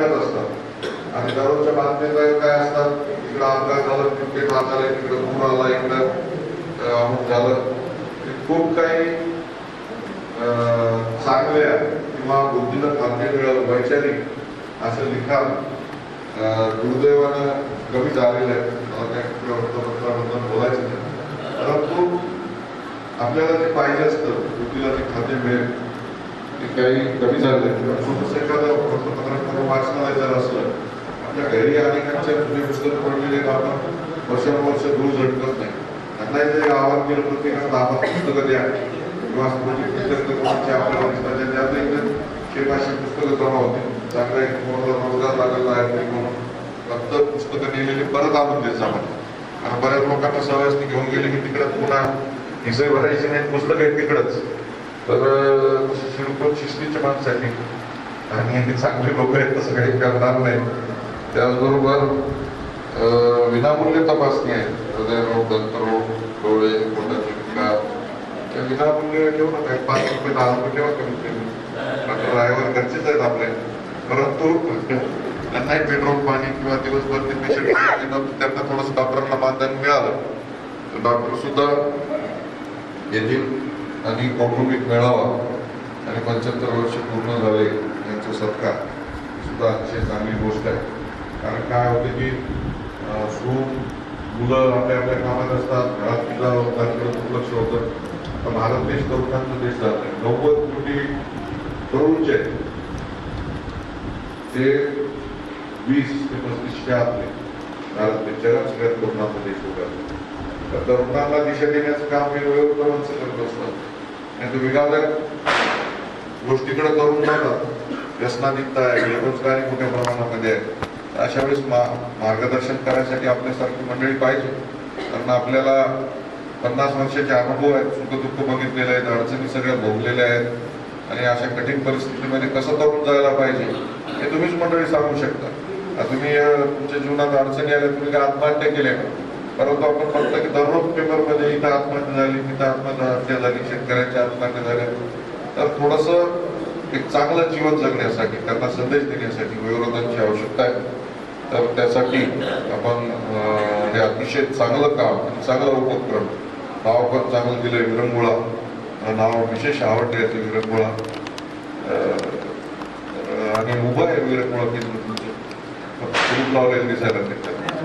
बातम्याच असतात आणि दररोजच्या बातम्या काय असतात? इकडं अपघात झाला तिकडे ठार झालं तिकडे पूर आला इकडं अमुक झालं. खूप काही चांगल्या किंवा बुद्धीला खाद्य मिळालं वैचारिक असं लिखाण दुर्दैवानं कमी झालेलं आहे. मला काय कुठल्या वृत्तपत्राबद्दल बोलायचं नाही. परंतु आपल्याला जे पाहिजे असतं बुद्धीला जे खाद्य मिळेल ते काही कमी झालं आहे छोटंसं एखादं वृत्तपत्रात वाचणार जर असलं आपल्या घरी अनेकांच्या जुने पुस्तक पडलेले आपण वर्षानुवर्ष दूर झटकत नाही. त्यांना जरी आवाहन केलं प्रत्येकाला दहा पुस्तकं द्या. किंवा स्मृती म्हणजे पुस्तकं आपल्याला दिसतात ज्याच्यात एकदम शे पुस्तकं जमा होते चांगला एक कोणाला रोजगार लागलेला आहे तरी म्हणून फक्त पुस्तकं नेलेली परत आणून देत जाणार कारण बऱ्याच लोकांना सवय असते घेऊन गेले की तिकडे पुन्हा हिसे भरायची नाही पुस्तकं आहे तिकडंच. तर अं, सिडको शिस्तीच्या माणसाठी आणि हे चांगले लोक आहेत तसं काही करणार नाही. त्याचबरोबर विनामूल्य तपासणी आहे. हृदयरोग दंतरोग डोळे पोटाची विकार त्या विनामूल्य ठेवू नका. पाच रुपये दहा रुपये ठेवा कमीत कमी डॉक्टर ड्रायव्हर गरजेचं आहेत आपले. परंतु त्यांनाही पेट्रोल पाणी किंवा दिवसभर ते पेशंट त्यांना थोडंसं डॉक्टरांना मानधन मिळालं. तर डॉक्टर सुद्धा येथील आणि कौटुंबिक मेळावा आणि पंच्याहत्तर वर्ष पूर्ण झाले यांचा सत्कार. सुद्धा अतिशय चांगली गोष्ट आहे. कारण काय होतं की सून मुलं आपल्या आपल्या कामात असतात घरात सुद्धा त्यांकडे दुर्लक्ष होतं. तर भारत देश तरुणांचा देश झाला. आहे नव्वद कोटी तरुण जे ते वीस ते पस्तीसच्या आतले. भारत देश जगात सगळ्यात तरुणांचा देश होता. तर तरुणांना दिशा देण्याचं काम हे वयोवृद्धमांचं करत असतात आणि तो वेगळ्या गोष्टीकडे करून जातात व्यसनाधिकता आहे बेरोजगारी मोठ्या प्रमाणामध्ये आहे. अशा वेळेस मा मार्गदर्शन करायसाठी आपल्यासारखी मंडळी पाहिजे. कारण आपल्याला पन्नास वर्षाचे अनुभव आहेत सुख दुःख बघितलेले आहेत अडचणी सगळ्या भोगलेल्या आहेत. आणि अशा कठीण परिस्थितीमध्ये कसं तरुण जायला पाहिजे हे तुम्हीच मंडळी सांगू शकता. आता तुम्ही तुमच्या जीवनात अडचणी आल्या तुम्ही काय आत्महत्या केल्या का? परंतु आपण बघतो की दररोज पेपरमध्ये इथं आत्महत्या झाली तिथं आत्महत्या झाली शेतकऱ्यांच्या आत्महत्या झाल्या तर थोडस एक चांगलं जीवन जगण्यासाठी त्यांना संदेश देण्यासाठी विरोधांची आवश्यकता आहे. तर त्यासाठी आपण हे अतिशय चांगलं काम आणि चांगला उपक्रम नाव पण चांगलं दिलंय विरंगुळा. नाव विशेष आवडते ते विरंगुळा. आणि उभं आहे विरंगुळा केंद्र तुमचं कुलूप लावलेलं दिसायला त्याच्यात त्याच्यात